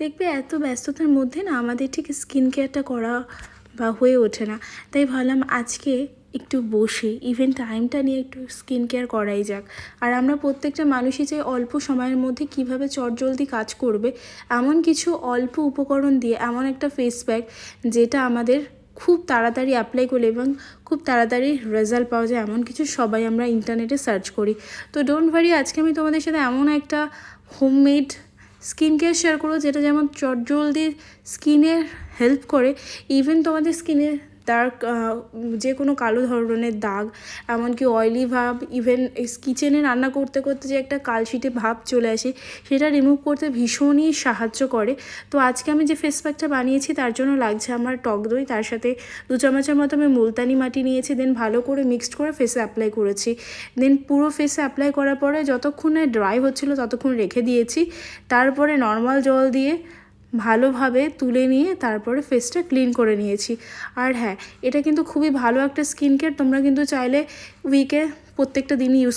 দেখবে এত ব্যস্ততার মধ্যে না আমাদের ঠিক স্কিন কেয়ারটা করা বা হয়ে ওঠে না। তাই ভাবলাম আজকে একটু বসে ইভেন টাইমটা নিয়ে একটু স্কিন কেয়ার করাই যাক। আর আমরা প্রত্যেকটা মানুষই চাই অল্প সময়ের মধ্যে কীভাবে চটজলদি কাজ করবে, এমন কিছু অল্প উপকরণ দিয়ে, এমন একটা ফেস প্যাক যেটা আমাদের খুব তাড়াতাড়ি অ্যাপ্লাই করলে এবং খুব তাড়াতাড়ি রেজাল্ট পাওয়া যায়, এমন কিছু সবাই আমরা ইন্টারনেটে সার্চ করি। তো ডোন্ট ভারি আজকে আমি তোমাদের সাথে এমন একটা হোমমেড স্কিন কেয়ার শেয়ার করব যেটা যেমন চটজলদি স্কিনের হেল্প করে ইভেন তোমাদের স্কিনে ডার্ক যে কোনো কালো ধরনের দাগ, এমনকি অয়েলি ভাব ইভেন কিচেনে রান্না করতে করতে যে একটা কালশিটে ভাব চলে আসে, সেটা রিমুভ করতে ভীষণই সাহায্য করে। তো আজকে আমি যে ফেস প্যাকটা বানিয়েছি, তার জন্য লাগছে আমার টক দই, তার সাথে দু চামচের মতো আমি মুলতানি মাটি নিয়েছি দেন ভালো করে মিক্সড করে ফেসে অ্যাপ্লাই করেছি। দেন পুরো ফেসে অ্যাপ্লাই করার পরে যতক্ষণে ড্রাই হচ্ছিল, ততক্ষণ রেখে দিয়েছি। তারপরে নর্মাল জল দিয়ে ভালোভাবে তুলে নিয়ে তারপরে ফেসটা ক্লিন করে নিয়েছি। আর হ্যাঁ এটা কিন্তু খুবই ভালো একটা স্কিন কেয়ার তোমরা কিন্তু চাইলে উইকে প্রত্যেকটা দিনই ইউজ